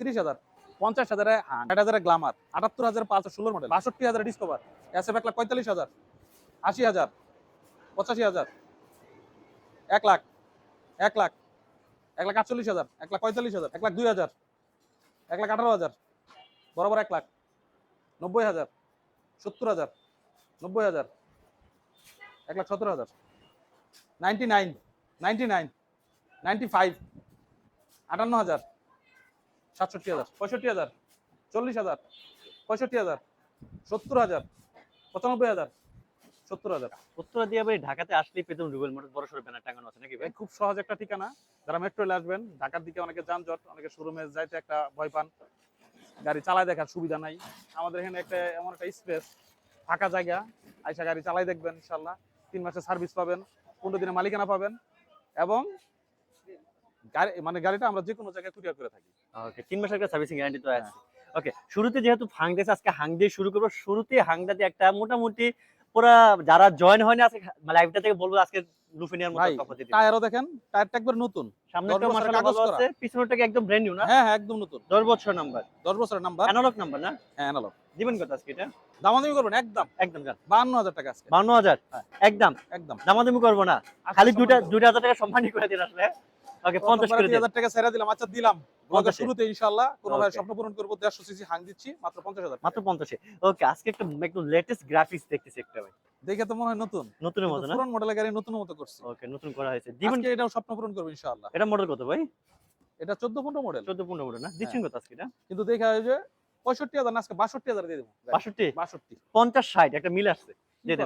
তিরিশ হাজার, পঞ্চাশ হাজারে ষাট হাজারে গ্লামার, আটাত্তর হাজার পাঁচশো ষোলোর মডেল, বাষট্টি হাজারে ডিসকভার এস এফ এক লাখ পঁয়তাল্লিশ হাজার, আশি হাজার, পঁচাশি হাজার, এক লাখ এক লাখ এক লাখ আটচল্লিশ হাজার, এক লাখ পঁয়তাল্লিশ হাজার, এক লাখ দুই হাজার, এক লাখ আঠারো হাজার, বরাবর এক লাখ, নব্বই হাজার, সত্তর হাজার, নব্বই হাজার, এক লাখ সতেরো হাজার, ninety nine ninety nine, ninety five, আটান্ন হাজার সাতষট্টি হাজার পঁয়ষট্টি হাজার চল্লিশ হাজার পঁয়ষট্টি হাজার সত্তর হাজার পঁচানব্বই হাজার সত্তর হাজার। উত্তরা দিয়ে ভাই ঢাকাতে আসলেই পেতুম রুবেল মোটর বড় সড়ো ব্যানার টাঙানো আছে নাকি ভাই? খুব সহজ একটা ঠিকানা। যারা মেট্রো আসবেন ঢাকার দিকে অনেকে যানজট অনেকে শোরুমে যাইতে একটা ভয় পান। গাড়ি চালায় দেখার সুবিধা নাই। আমাদের এখানে একটা এমন একটা স্পেস ফাঁকা জায়গা। আইসা গাড়ি চালাই দেখবেন ইনশাল্লাহ। তিন মাসের সার্ভিস পাবেন পনেরো দিনের মালিকানা পাবেন। এবং গাড়ি মানে গাড়িটা আমরা যে কোনো জায়গায় কুরিয়ার করে থাকি। ওকে তিন মাসের একটা সার্ভিসিং গ্যারান্টি তো আছে। ওকে শুরুতে যেহেতু ফাংদেস আজকে হাং দিয়ে শুরু করব। শুরুতে দিয়ে একটা মোটামুটি পুরা যারা জয়েন হয়নি আজকে লাইভটা থেকে বলব আজকে লুফিনিয়ার মতো দিতে। টায়ারও দেখেন টায়ারটা একবার নতুন। সামনে একটা মাশাআল্লাহ ভালো আছে পিছনেরটা একদম ব্র্যান্ড নিউ না? হ্যাঁ হ্যাঁ একদম নতুন। 10 বছর নাম্বার দশ বছরের নাম্বার অ্যানালগ নাম্বার না? হ্যাঁ অ্যানালগ দিবেন কত আজকে এটা? দামাদামি করবেন একদম। একদম জান বাহান্ন হাজার টাকা আজকে। 52000 হ্যাঁ। একদম। একদম। দামাদামি করব না। খালি দুইটা দুইটা হাজার টাকা সম্মানই করে দিন আসলে। ওকে 50 করে দিন। হাজার টাকা ছেড়ে দিলাম। আচ্ছা দিলাম। ব্লগের শুরুতে ইনশাআল্লাহ কোনো ভাই স্বপ্ন পূরণ করব দেড়শো সিসি হাং দিচ্ছি মাত্র পঞ্চাশ হাজার মাত্র 50 ওকে আজকে একটা একদম লেটেস্ট গ্রাফিক্স দেখতেছি একটা ভাই। দেখে তো মনে হয় নতুন। নতুনের মতো না? পুরন মডেলের গাড়ি নতুন মতো করছি। ওকে নতুন করা হয়েছে। দিবেন এটাও স্বপ্ন পূরণ করব ইনশাআল্লাহ। এটা মডেল কত ভাই? এটা চোদ্দ পনেরো মডেল 14 15 মডেল না? দিচ্ছেন কত আজকে এটা? কিন্তু দেখা যায় যে পঁয়ষট্টি হাজার না আজকে বাষট্টি হাজার দিয়ে দেবো। 62 বাষট্টি। 50 60 একটা মিল আসছে। কি দিয়ে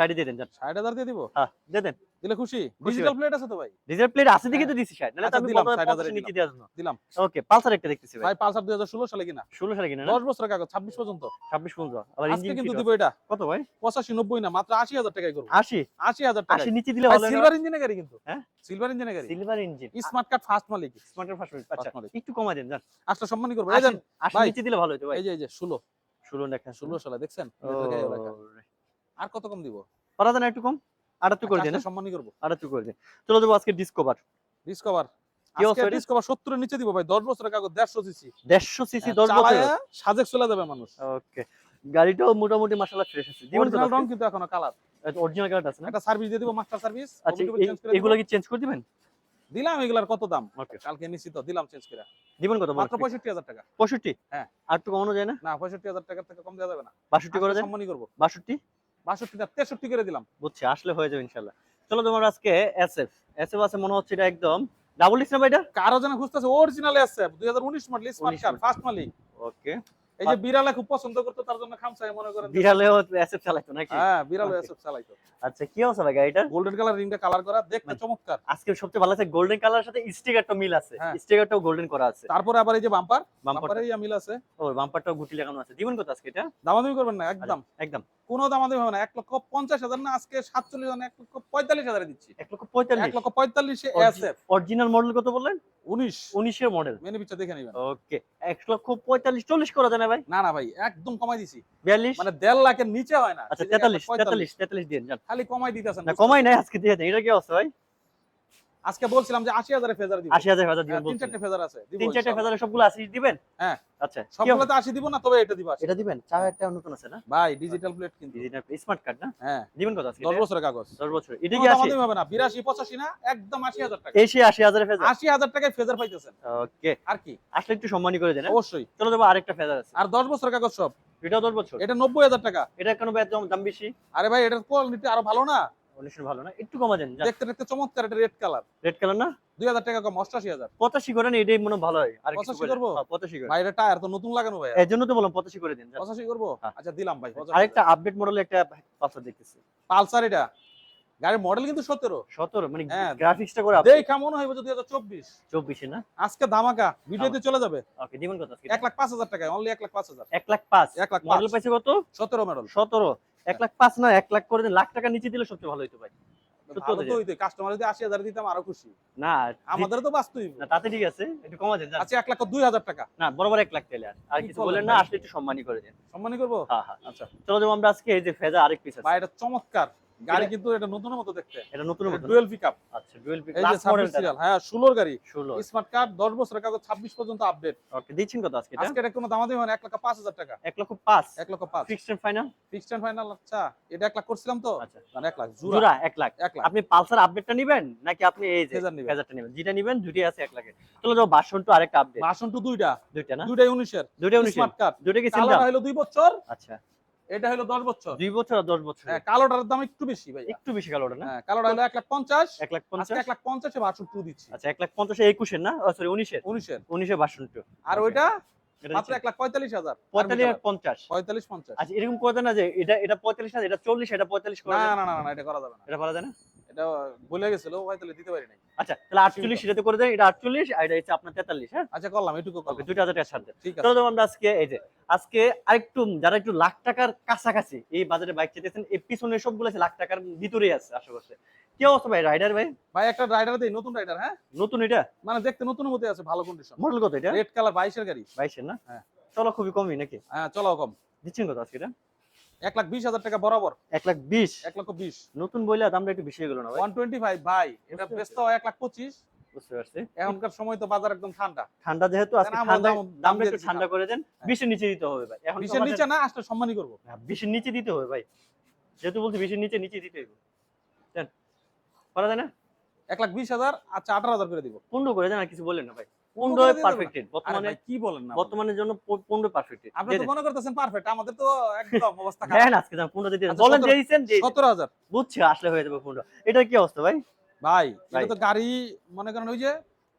দেন দিয়ে দেন 60 দিয়ে দেন জান দিয়ে দিব? হ্যাঁ দিয়ে দেন। দিলে খুশি? ডিজিটাল প্লেট আছে তো ভাই? ডিজেল প্লেট আছে দেখে তো দিছি 60 নাহলে তো আচ্ছা, আমি দিলাম, বলব 60,000 নিচে দিলাম। ওকে পালসার একটা দেখতেছি ভাই। ভাই পালসার দুই হাজার ষোলো সালে কিনা। 16 সালে কিনা না? দশ বছরের কাগজ ছাব্বিশ পর্যন্ত। 26 পর্যন্ত। আবার ইঞ্জিন কিন্তু দিব এটা। কত ভাই? পঁচাশি নব্বই না মাত্র আশি হাজার টাকায় করব। 80 আশি হাজার টাকা 80 নিচে দিলে সিলভার ইঞ্জিনের গাড়ি কিন্তু। হ্যাঁ? সিলভার ইঞ্জিনের গাড়ি। Silver engine smart card first মালিক। ফার্স্ট আচ্ছা Fast মালিক। একটু কমা দেন জান। আসলে সম্মানই করব। এই দেন 80 নিচে দিলে ভালো হতো ভাই। এই যে এই যে ষোলো। 16 লেখা ষোলো সালে দেখছেন? আর কত কম দিব? পারা যায় একটু কম? আর একটু আচ্ছা, করে দেন আচ্ছা, সম্মানই আর একটু করে দেন চলো যাব আজকে ডিসকভার ডিসকভার ডিসকভার 70 এর নিচে দিব ভাই দশ বছরের কাগজ দেড়শো সিসি। দেড়শো সিসি হ্যাঁ, দশ বছর হ্যাঁ, সাজেক চলে যাবে মানুষ। ওকে গাড়িটাও মোটামুটি মাশাআল্লাহ ফ্রেশ আছে। অরিজিনাল রং কিন্তু এখনও কালার এটা অরিজিনাল কালার আছে না? এটা সার্ভিস দিয়ে দিব মাস্টার সার্ভিস আচ্ছা এগুলো কি চেঞ্জ করে দিবেন? দিলাম এগুলার কত দাম? ওকে কালকে নিশ্চিত দিলাম চেঞ্জ করে। দিবেন কত? মাত্র 65000 টাকা। 65 হ্যাঁ। আর তো কমানো যায় না? না 65000 টাকা থেকে কম দেওয়া যাবে না। 62 করে দেন। সম্মানই করব। 62 বাষট্টিটা তেষট্টি করে দিলাম। বুঝছি আসলে হয়ে যাবে ইনশাল্লাহ। চলো তোমার আজকে এস এফ এস এফ আছে মনে হচ্ছে এটা একদম। ডাবল ইস না ভাই এটা? কারও যেন খুঁজতেছে অরিজিনাল এসএফ দুই হাজার উনিশ মডেল স্মার্ট কার ফার্স্ট মালিক ওকে এই যে বিড়ালে খুব পছন্দ করতো তার জন্য খামসাই মনে করেন বিড়ালেও এসএফ চালাইতো নাকি? হ্যাঁ বিড়াল Okay. চালাইতো। আচ্ছা কি অবস্থা ভাই গাড়িটার? গোল্ডেন কালার রিংটা কালার করা দেখতে চমৎকার। আজকে সবচেয়ে ভালো আছে গোল্ডেন কালার সাথে স্টিকারটা মিল আছে। হ্যাঁ। স্টিকারটাও গোল্ডেন করা আছে। তারপরে আবার এই যে বাম্পার বাম্পারের ইয়া মিল আছে। ও বাম্পারটাও গুটি লাগানো আছে। দিবেন কত আজকে এটা? দামাদামি করবেন না একদম। একদম। কোনো দামাদামি হবে না। এক লক্ষ পঞ্চাশ হাজার না আজকে সাতচল্লিশ হাজার এক লক্ষ পঁয়তাল্লিশ হাজারে দিচ্ছি। এক লক্ষ পঁয়তাল্লিশ। এক লক্ষ পঁয়তাল্লিশে অরিজিনাল মডেল কত বললেন? উনিশ। উনিশের মডেল মেনু পিকচার দেখে নেবেন। ওকে এক লক্ষ পঁয়তাল্লিশ চল্লিশ করা যায় না ভাই। না না ভাই একদম কমাই দিছি। বিয়াল্লিশ? মানে দেড় লাখের নিচে হয় না। আচ্ছা তেতাল্লিশ 45 তেতাল্লিশ তেতাল্লিশ দিন যান। খালি কমাই দিতেছেন না কমাই নাই আজকে দিয়ে দেন। এটা কি অবস্থা ভাই? আজকে বলছিলাম যে আশি হাজারে ফেজার দিব। আশি হাজার হাজার দিবেন হ্যাঁ, তিন চারটে ফেজার আছে তিন চারটে ফেজারে সবগুলো আশি দিবেন? হ্যাঁ। আচ্ছা সবগুলো তো আশি দিব না তবে এটা দিব। এটা দিবেন? চারটা নতুন আছে না? ভাই ডিজিটাল প্লেট কিন্তু। স্মার্ট কার্ড না? হ্যাঁ। দিবেন কত আজকে দশ এটা? বছরের কাগজ। দশ বছর এটা কি আসে দামাদামি হবে না। বিরাশি পঁচাশি না একদম আশি হাজার টাকা। এসে আশি হাজারের ফেজার। আশি হাজার টাকায় ফেজার পাইতেছেন। ওকে। আর কি? আসলে একটু সম্মানী করে দেন হ্যাঁ? অবশ্যই। চলো দেবো আরেকটা ফেজার আছে। আর দশ বছরের কাগজ সব। এটা দশ বছর? এটা নব্বই হাজার টাকা। এটা কেন দাম বেশি? আরে ভাই এটার কোয়ালিটি আরও ভালো না? উনিশের ভালো না একটু কমা দেন দেখতে দেখতে চমৎকার এটা রেড কালার রেড কালার না? দুই হাজার টাকা কম অষ্টাশি হাজার। পঁচাশি করেন এটাই মনে ভালো হয়। আর 85 বলেন। করব? হ্যাঁ, করে। ভাই এটা টায়ার তো নতুন লাগানো ভাই। এর জন্য তো বললাম পঁচাশি করে দিন যান। পঁচাশি করব? হ্যাঁ। আচ্ছা দিলাম ভাই আরেকটা আপডেট মডেলের একটা পালসার দেখতেছি। পালসার এটা? গাড়ির মডেল কিন্তু সতেরো। সতেরো মানে হ্যাঁ। গ্রাফিক্সটা করে দেখা মনে হয় হাজার চব্বিশ। চব্বিশে না? আজকে ধামাকা ভিডিওতে চলে যাবে। ওকে দিবেন কত আজকে? এক লাখ পাঁচ হাজার টাকায় অনলি এক লাখ পাঁচ হাজার। এক লাখ পাঁচ। এক লাখ মডেল পাইছে কত? সতেরো মডেল সতেরো। এক লাখ পাঁচ না এক লাখ করে লাখ টাকা নিচে দিলে সবচেয়ে ভালো হইতো ভাই। কাস্টমার যদি আশি হাজার দিতাম আরও খুশি। না আমাদের তো বাস্তব না তাতে ঠিক আছে একটু কমা দেন আচ্ছা এক লাখ দুই হাজার টাকা। না বরাবর এক লাখ তাহলে আর। কিছু বলেন না আসলে একটু সম্মানই করে দেন। সম্মানই করব? হ্যাঁ হ্যাঁ। আচ্ছা। চলো আমরা আজকে এই যে ফেজা আরেক পিস আছে। ভাই এটা চমৎকার। গাড়ি কিন্তু এটা নতুনের মতো দেখতে। এটা নতুন মতো ডুয়েল পিকআপ। আচ্ছা ডুয়েল পিক এই যে লাস্ট 26 সিরিয়াল হ্যাঁ 16 গাড়ি। 16 স্মার্ট কার্ড 10 বছরের কাগজ 26 পর্যন্ত আপডেট ওকে দিচ্ছেন কত আজকে আজকে এটা কোনো না 1 লক্ষ 5000 টাকা। 1 লক্ষ 5 1 লক্ষ 5 fixed final fixed and final আচ্ছা এটা 1 লাখ করছিলাম তো? আচ্ছা। মানে 1 লাখ জুরা জোড়া 1 লাখ। 1 লাখ। আপনি পালসার আপডেটটা নেবেন নাকি আপনি এই যে ফেজার নিবেন? ফেজারটা নেবেন? যেটা নেবেন দুটোই আছে 1 লাখে। চলো যাও টু আরেকটা আপডেট ভাষণ টু দুইটা। দুইটা না? দুইটাই 19 এর দুইটা 19 স্মার্ট কার্ড দুইটা কি সেম হলো 2 বছর। আচ্ছা। এটা হলো 10 বছর। দুই বছর আর 10 বছর। হ্যাঁ কালোটার দাম একটু বেশি ভাই একটু বেশি কালোটা না? হ্যাঁ কালোটা হলো 1 লাখ 50 1 লাখ পঞ্চাশ? 50 1 লাখ 50 এ ভাষণ টু দিচ্ছি। আচ্ছা 1 লাখ 50 এ 21 এর না? সরি 19 এর 19 এর 19 এর ভার্সন টু আর ওইটা এটা মাত্র 1 লাখ 45 হাজার। 45 পঞ্চাশ। 50 45 50 আচ্ছা এরকম করে দেন না যে এটা এটা 45 হাজার এটা 40 এটা 45 করে না না না এটা করা যাবে না। এটা করা যায় না? এটা বলে গেছিল ভাই তাহলে দিতে পারি নাই। আচ্ছা তাহলে 48 সেটাতে করে দেন এটা 48 আর এটা হচ্ছে আপনার 43 হ্যাঁ? আচ্ছা করলাম এটুকু করলাম। 2000 টাকা ছাড় দেন। ঠিক আছে। আমরা আজকে এই যে আজকে আরেকটু যারা একটু লাখ টাকার কাছাকাছি এই বাজারে বাইক চেতেছেন এই পিছনে সবগুলো আছে লাখ টাকার ভিতরেই আছে আশেপাশে। কি অবস্থা ভাই রাইডার ভাই? ভাই একটা রাইডার দেই নতুন রাইডার হ্যাঁ? নতুন এটা? মানে দেখতে নতুনের মধ্যে আছে ভালো কন্ডিশন মডেল কত এটা? রেড কালার 22 এর গাড়ি। বাইশের না? হ্যাঁ। চলো খুবই কমই নাকি? হ্যাঁ চলো কম। দিচ্ছেন কত আজকে এটা? এক লাখ বিশ হাজার টাকা বরাবর। এক লাখ বিশ? এক লক্ষ বিশ। নতুন বইলে দামটা একটু বেশি গেল না ওয়ান টোয়েন্টি ফাইভ ভাই এটা ব্যস্ত এক লাখ পঁচিশ। বুঝতে পারছি। এখনকার সময় তো বাজার একদম ঠান্ডা। ঠান্ডা যেহেতু আজকে ঠান্ডা দাম- দাম দামটা একটু ঠান্ডা করে দেন। বিশের নিচে দিতে হবে ভাই। এখন বিশের নিচে না আসলে সম্মানই করব। হ্যাঁ, বিশের নিচে দিতে হবে ভাই। যেহেতু বলছি বিশের নিচে নিচে দিতে হবে। দেন। পারা যায় না? এক লাখ বিশ হাজার আচ্ছা আঠারো হাজার করে দিব। পনেরো করে দেন আর কিছু বললেন না ভাই। পনেরো পনেরো করে দিয়ে দেবো না। পারফেক্টেড বর্তমানে কি বলেন না বর্তমানের জন্য প- পারফেক্টেড আপনি তো মনে করতেছেন পারফেক্ট আমাদের তো একদম অবস্থা খারাপ। দেন আজকে যান পনেরো দিতে বলেন যে দিচ্ছেন যে হাজার। বুঝছি আসলে হয়ে যাবে এটা কি অবস্থা ভাই? ভাই। এটা তো গাড়ি মনে করেন ওই যে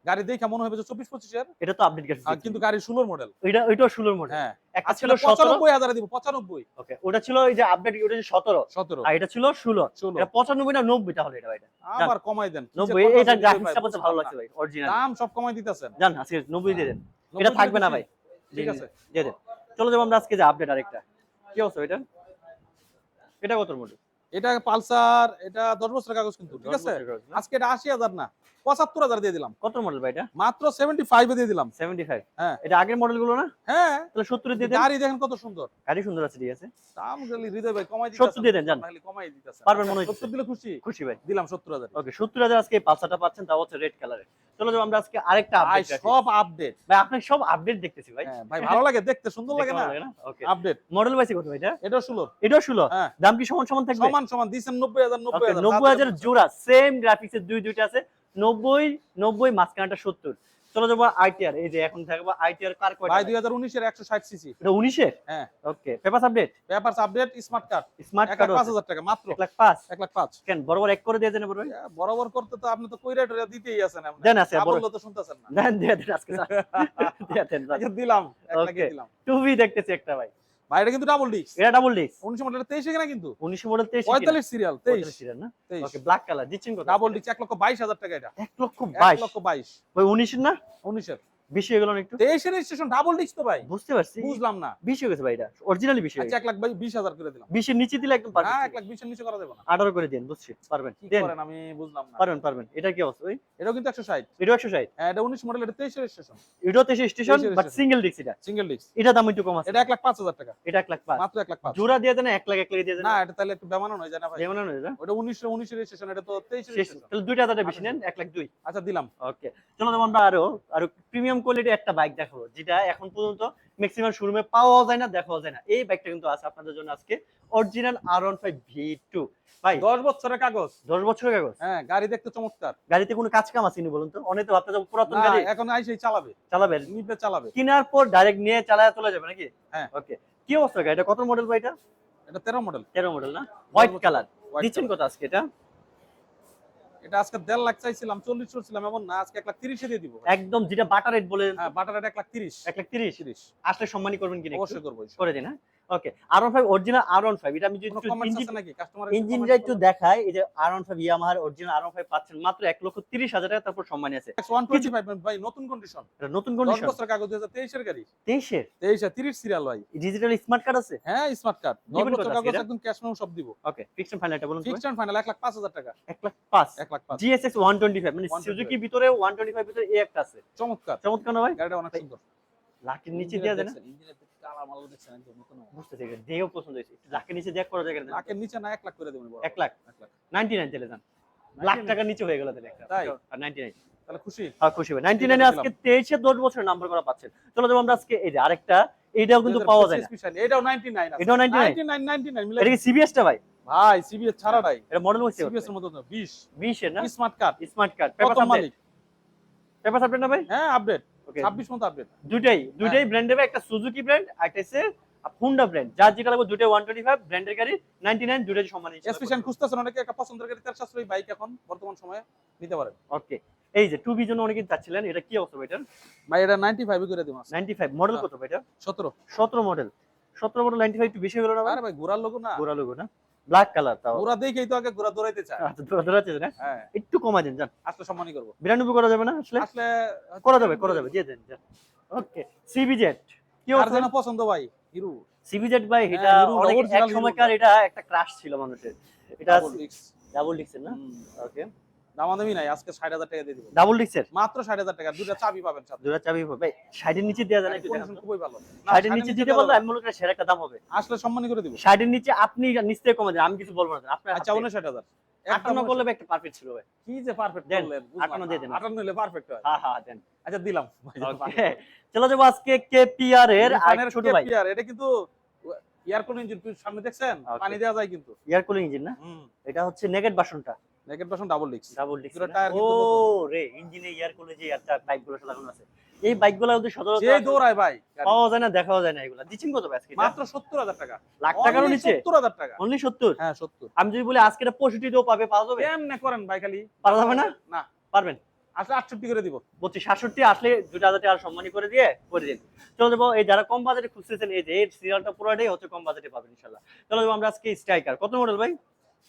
গাড়ি দেখে মনে হবে যে এটা তো আপডেট গেছে। কিন্তু গাড়ি ষোলোর মডেল এটা ওইটা ষোলোর মডেল হ্যাঁ। একটা ছিল সতেরো। পঁচানব্বই হাজারে দিব পঁচানব্বই। ওকে ওটা ছিল এই যে আপডেট ওটা ছিল সতেরো। সতেরো। আর এটা ছিল ষোলো। এটা পঁচানব্বই না নব্বই তাহলে এটা। আবার কমাই দেন নব্বই এটা গ্রাফিক্সটা বলতে ভালো লাগছে ভাই অরিজিনাল দাম সব কমাই দিতেছেন। জান আজকে নব্বই দিয়ে দেন। এটা থাকবে না ভাই। ঠিক আছে। দিয়ে দেন। চলো যাব আমরা আজকে যে আপডেট আরেকটা। কি অবস্থা এটা? এটা কত মডেল এটা পালসার এটা দশ বছরের কাগজ কিন্তু ঠিক আছে? আজকে এটা আশি হাজার না পঁচাত্তর হাজার দিয়ে দিলাম। কত মডেল ভাই এটা? মাত্র সেভেন্টি ফাইভে দিয়ে দিলাম। সেভেন্টি ফাইভ হ্যাঁ। এটা আগের মডেলগুলো না? হ্যাঁ। তাহলে সত্তর দিয়ে গাড়ি দেখেন কত সুন্দর। গাড়ি সুন্দর আছে ঠিক আছে। দাম খালি হৃদয় ভাই কমাই সত্তর দিয়ে দেন। খালি কমাই দিতেছেন পারবেন মনে হচ্ছে। সত্তর দিলে খুশি? খুশি ভাই। দিলাম সত্তর হাজার। ওকে সত্তর হাজার আজকে পালসারটা পাচ্ছেন তাও হচ্ছে রেড কালারের চলো যাব আমরা আজকে আরেকটা আপডেট সব আপডেট ভাই আপনার সব আপডেট দেখতেছি ভাই। হ্যাঁ ভাই ভালো লাগে দেখতে সুন্দর লাগে না? ওকে। আপডেট মডেল পাইছি কত ভাই এটা? এটা ষোলো। এটাও ষোলো? হ্যাঁ। দাম কি সমান সমান থাকবে? সমান সমান দিচ্ছেন নব্বই হাজার নব্বই হাজার নব্বই হাজার জোড়া সেম গ্রাফিক্স দুই দুইটা আছে নব্বই নব্বই মাঝখানটা সত্তর। চলো যাব আইটিআর এই যে এখন থাকব আইটিআর কার কয়টা ভাই দুই হাজার উনিশের একশো ষাট সিসি এটা উনিশের? হ্যাঁ। Okay paper update paper update smart card smart card পাঁচ হাজার টাকা মাত্র। এক লাখ পাঁচ? এক লাখ পাঁচ। কেন বড় বড় এক করে দিয়ে দেন বড় বরাবর করতে তো আপনি তো কইরা টইরা দিতেই আছেন আপনি দেন আছে না তো শুনতেছেন না। দেন দিয়ে দেন আজকে দিয়ে দেন দিলাম এক লাখে. দিলাম। টুবি দেখতেছি একটা ভাই। ভাই এটা কিন্তু ডাবল ডিস্ক এটা ডাবল ডিস্ক উনিশ মডেল তেইশে কিনা কিন্তু? উনিশ মডেল তেইশ পঁয়তাল্লিশ সিরিয়াল তেইশ। সিরিয়াল না? ওকে ব্ল্যাক কালার দিচ্ছেন কত ডাবল ডিস্ক এক লক্ষ বাইশ হাজার টাকা এটা। এক লক্ষ এক বাইশ লক্ষ বাইশ। ওই উনিশের না? উনিশের। বেশি হয়ে গেল একটু? তেইশের রেজিস্ট্রেশন ডাবল ডিস্ক তো ভাই। বুঝতে পারছি। বুঝলাম না। বেশি হয়ে গেছে ভাই এটা। অরিজিনালি বেশি আচ্ছা এক লাখ বাই- বিশ হাজার করে দিলাম। বিশের নিচে দিলে একদম না এক লাখ বিশের নিচে করা যাবে না। আঠারো করে দিন বুঝছি। পারবেন। করেন আমি বুঝলাম না। পারবেন পারবেন। এটা কি অবস্থা? ওই? এটাও কিন্তু একশো ষাট। এটাও একশো ষাট? হ্যাঁ, এটা উনিশ মডেল এটা তেইশের রেজিস্ট্রেশন এটাও তেইশে স্টেশন বাট সিঙ্গেল ডিস্ক এটা। সিঙ্গেল ডিস্ক এটা দাম একটু কম আছে। এটা এক লাখ পাঁচ হাজার টাকা। এটা এক লাখ পাঁচ। মাত্র এক লাখ পাঁচ। জোড়া দিয়ে দেন এক লাখ এক লাখ দিয়ে দেন না। এটা তাহলে একটু বেমানো হয়ে যায় না ভাই? যেমন না? এটা ওটা উনিশ উনিশের রেজিস্ট্রেশন এটা তো তেইশের তাহলে দুইটা বেশি নেন এক লাখ দুই। আচ্ছা দিলাম। ওকে। চলো আমরা আরও আরও প্রিমিয়াম কোয়ালিটি একটা বাইক দেখাবো যেটা এখন পর্যন্ত ম্যাক্সিমাম শোরুমে পাওয়া যায় না দেখাও যায় না। এই বাইকটা কিন্তু আছে আপনাদের জন্য আজকে original R one five V two ভাই দশ বছরের কাগজ। দশ বছরের কাগজ? হ্যাঁ গাড়ি দেখতে চমৎকার। গাড়িতে কোনো কাজ কাম আসেনি বলুন তো? অনেক তো ভাবতে যাব পুরাতন গাড়ি। এখন আইসেই চালাবে। চালাবেন নিবে চালাবে। কেনার পর ডাইরেক্ট নিয়ে চালায় চলে যাবে নাকি? হ্যাঁ। ওকে কি অবস্থা গাড়িটা? কত মডেল ভাই এটা? এটা তেরো মডেল তেরো মডেল না? হোয়াইট। কালার দিচ্ছেন কত আজকে এটা? এটা আজকে দেড় লাখ চাইছিলাম চল্লিশ করছিলাম এমন না আজকে এক লাখ তিরিশে দিয়ে দিব। একদম যেটা বাটার রেট বলে হ্যাঁ বাটার রেট এক লাখ তিরিশ। এক লাখ তিরিশ? তিরিশ। আসলে সম্মানই করবেন কিনা অবশ্যই করব করে দিন হ্যাঁ? Okay R five original R five এটা আমি যদি ইঞ্জিনটা একটু দেখায় এই যে আর ফাইভ ইয়ামাহার অরিজিনাল আর ফাইভ পাচ্ছেন মাত্র এক লক্ষ তিরিশ হাজার টাকা তারপর সম্মানী আছে। ভাই নতুন কন্ডিশন নতুন কন্ডিশন বছর কাগজ দুই হাজার তেইশের গাড়ি। তেইশের? তেইশে তিরিশ সিরিয়াল ভাই। ডিজিটাল স্মার্ট কার্ড আছে? হ্যাঁ স্মার্ট কার্ড দিবেন বছর কাগজ একদম ক্যাশ মেমো সব দিব। ওকে ফিক্সড ফাইনালটা বলুন ফিক্সড ফাইনাল এক লাখ পাঁচ হাজার টাকা। এক লাখ পাঁচ? এক লাখ পাঁচ। জিএসএক্স ওয়ান টোয়েন্টি ফাইভ মানে সুজুকি ভিতরে ওয়ান টোয়েন্টি ফাইভ ভিতরে এ একটা আছে। চমৎকার। চমৎকার না ভাই? গাড়িটা অনেক সুন্দর। নিচে দেওয়া যায় না? ইঞ্জিনের দিকটা দেখছেন একদম নতুন বুঝতেছি এটা দেহ পছন্দ হয়েছে। লাখের নিচে দেখ করা জায়গা লাখের নিচে না এক লাখ করে দেবেন বড়। লাখ। এক লাখ। নাইনটি নাইন চলে যান। লাখ টাকার নিচে হয়ে গেল তাহলে একটা। আর নাইনটি নাইন। তাহলে খুশি? হ্যাঁ খুশি ভাই নাইনটি ঠিক নাইনে আছে, আজকে বছরের নাম্বার করা পাচ্ছেন। চলো যাব আমরা আজকে এই যে আরেকটা। এইটাও কিন্তু পাওয়া যায় না। এটাও 99 এটাও 99 99 99 এটা কি সিবিএসটা ভাই? ভাই সিবিএস ছাড়াটাই এটা মডেল হচ্ছে সিবিএস এর মতো না 20 বিশের না? Smart card. Smart card. Paper update না ভাই? হ্যাঁ আপডেট। ওকে 26 মতো আপডেট দুইটাই দুইটাই ব্র্যান্ডের একটা সুজুকি ব্র্যান্ড একটা হচ্ছে হুন্ডা ব্র্যান্ড যার যেটা লাগবে দুইটাই 125 ব্র্যান্ডের গাড়ি 99 দুইটাই সম্মানিত স্পেশাল খুঁজতেছেন অনেকে একটা পছন্দের গাড়ি তার সাশ্রয়ী বাইক এখন বর্তমান সময়ে নিতে পারেন। ওকে এই যে টু বি জন্য অনেকে চাচ্ছিলেন এটা কি অবস্থা ভাই এটার ভাই এটা 95 করে দিন 95 মডেল। কত এটা 17 17 মডেল 17 মডেল 95 একটু বেশি হলো না ভাই? আরে ভাই ঘোরার লোক না। গোরা লোগো না? ব্ল্যাক কালার তাও। ওরা দেখেই তো আগে ঘোরা দৌড়াইতে চায়। আচ্ছা ধরা দৌড়াইতে না? হ্যাঁ। একটু কমা দেন জান আসলে সম্মানই করব। 92 করা যাবে না আসলে? আসলে করা যাবে করা যাবে দিয়ে দেন ওকে সিবি জেট কি আর যেন পছন্দ ভাই? হিরো। সিবি জেট ভাই এটা হ্যাঁ, অনেক এক সময়কার এটা একটা ক্রাশ ছিল মানুষের। এটা ডাবল ডিক্স না? ওকে দামাদামি নাই আজকে 60000 টাকা দিয়ে দিব। ডাবল ডিক্সের মাত্র 60000 টাকা দুটো চাবি পাবেন সাথে। দুটা চাবি সাইডের নিচে যায় না কন্ডিশন খুবই ভালো। নিচে দিতে বললে আমি মনে করি সেরা একটা দাম হবে। আসলে সম্মানই করে দিব। নিচে আপনি নিচ থেকে কমে দেন আমি কিছু বলব না আপনার আচ্ছা 59000 আটান্ন করলে একটা পারফেক্ট ছিল ভাই। কি যে পারফেক্ট করলেন 58 দিয়ে দেন। 58 হলে পারফেক্ট হয়। হ্যাঁ হ্যাঁ দেন। আচ্ছা দিলাম। চলো যাব আজকে কেপিআর এর ছোট ভাই। KPR, এটা কিন্তু এয়ার কুলিং ইঞ্জিন সামনে দেখছেন. পানি দেওয়া যায় কিন্তু। এয়ার কুলিং ইঞ্জিন না? এটা হচ্ছে নেগেট বাসনটা। ভার্সন ডাবল ডিক্স ডাবল টায়ার ও রে ইঞ্জিনে এয়ার কুলে যে একটা লাগানো আছে। এই যে দৌড়ায় ভাই পাওয়া যায় না দেখাও যায় না এগুলা। দিচ্ছেন কত আজকে মাত্র 70000 টাকা। লাখ Only নিচে? 70000 টাকা। অনলি 70 হ্যাঁ 70 আমি যদি বলি আজকে এটা 65 দিয়েও পাবে পাওয়া যাবে? কেমনে করেন ভাই খালি? পারা যাবে না? না। পারবেন? আসলে 68 করে দিব। বলছি 66 আসলে দুটো হাজার টাকা সম্মানী করে দিয়ে করে দিন। চলো যাব এই যারা কম বাজেটে খুঁজতেছেন এই যে এই সিরিয়ালটা পুরোটাই হচ্ছে কম বাজেটে পাবেন ইনশাল্লাহ চলো যাব আমরা আজকে স্ট্রাইকার কত মডেল ভাই?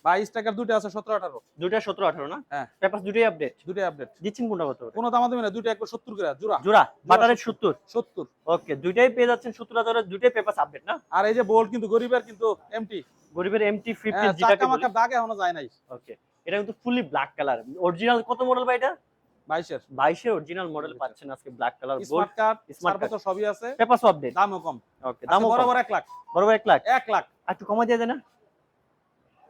22 টাকার দুটো আছে 17 18 দুটা 17 18 না? হ্যাঁ। পেপার দুটোই আপডেট দুটো আপডেট দিচ্ছেন কোনটা কত? কোনো দাম দেবে না দুটো একবার 70 করে জোড়া। জোড়া বাটারের 70 70 ওকে দুইটাই পেয়ে যাচ্ছেন 70 হাজারের দুইটাই পেপার আপডেট না? আর এই যে বোল্ট কিন্তু গরিবের কিন্তু এমটি গরিবের এমটি 50 চাকা বলি। দাগ এখনও যায় নাই। ওকে এটা কিন্তু ফুলি ব্ল্যাক কালার অরিজিনাল কত মডেল ভাই এটা? 22 এর 22 এর অরিজিনাল মডেল পাচ্ছেন আজকে black colour smart card smart card সবই আছে। পেপার আপডেট দামও কম। ওকে দাম দামও কম। বরাবর 1 লাখ। বরাবর 1 লাখ? 1 লাখ। একটু কমাই দিয়ে দেন না?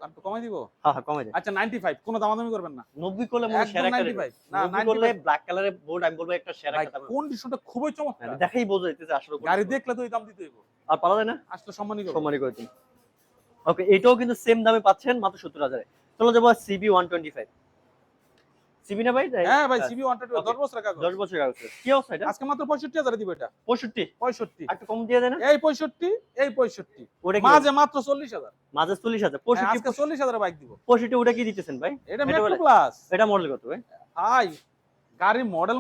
একটু কমাই দিব? হ্যাঁ হ্যাঁ কমাই দেব আচ্ছা 95 কোনো দামাদামি করবেন না। 90 করলে মনে সেরা একটা 95 না 90 করলে ব্ল্যাক কালারের বোর্ড আমি বলব একটা সেরা একটা দাম কন্ডিশনটা খুবই চমৎকার। দেখাই বোঝা যাইতেছে আসলে গাড়ি দেখলে তো দাম দিতে হইব আর পারা যায় না? আসলে সম্মানই করব। সম্মানই করে দিন। ওকে এটাও কিন্তু সেম দামে পাচ্ছেন মাত্র 70 হাজারে। চলো যাব সিবি 125 সিবি না ভাই? হ্যাঁ ভাই সিবি 120 10 বছর কাগজ 10 বছর কাগজ কি অবস্থা এটা? আজকে মাত্র 65000 দিব এটা। 65 65 একটু কম দিয়ে দেন। এই 65 এই 65 মাঝে মাত্র 40000 মাঝে 40 হাজার। হ্যাঁ, 65 আজকে 40000 বাইক দিব। 65 ওটা কি দিতেছেন ভাই? এটা মেট্রো প্লাস এটা মডেল কত ভাই? হাই গাড়ির মডেল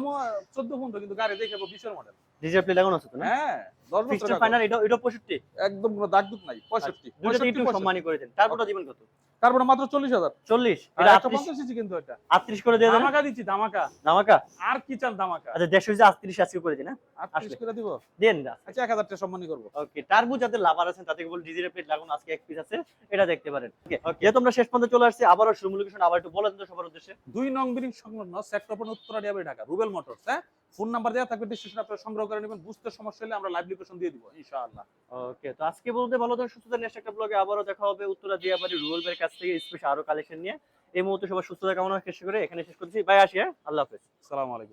14 পর্যন্ত কিন্তু গাড়ি দেখে 20 এর মডেল ডিজিটাল প্লে লাগানো আছে তো না? হ্যাঁ। 10 বছর ফাইনাল এটা এটা 65 একদম কোনো দাগ দুগ নাই 65 দুটোতে একটু 65 করে দেন। তারপরটা দিবেন কত তারপরে মাত্র 40000 40 এটা 150 সিসি কিন্তু এটা 38 করে দিয়ে দেন। ধামাকা দিচ্ছি ধামাকা। ধামাকা? আর কি চান ধামাকা? আচ্ছা 150 38 আজকে করে দিন হ্যাঁ? 38 করে দিব। দেন না আচ্ছা 1000 টাকা সম্মানী করব। ওকে টার্বো যাদের লাভার আছেন তাদেরকে বল ডিজিটাল প্লেট লাগানো আজকে এক পিস আছে এটা দেখতে পারেন। ওকে আমরা শেষ পর্যন্ত চলে আসছি আবারও শুরু লোকেশন আবার একটু বলে দেন সবার উদ্দেশ্যে। দুই নং বিল্ডিং সংলগ্ন সেক্টর উত্তরা ঢাকা রুবেল মোটরস হ্যাঁ? ফোন নাম্বার দেওয়া থাকবে ডিসক্রিপশনে আপনারা সংগ্রহ করে নেবেন বুঝতে সমস্যা হলে আমরা লাইভ লোকেশন দিয়ে দিব ইনশাআল্লাহ। ওকে তো আজকে বলতে ভালো থাকুন সুস্থ থাকুন একটা ব্লগে আবারও দেখা হবে উত্তরা দিয়াবাড়ি রুবেল ভাইয়ের কাছ থেকে স্পেশাল আরও কালেকশন নিয়ে। এই মুহূর্তে সবার সুস্থতা কামনা শেষ করে এখানে শেষ করছি। বাই আসি হ্যাঁ? আল্লাহ হাফেজ। আসসালামু আলাইকুম।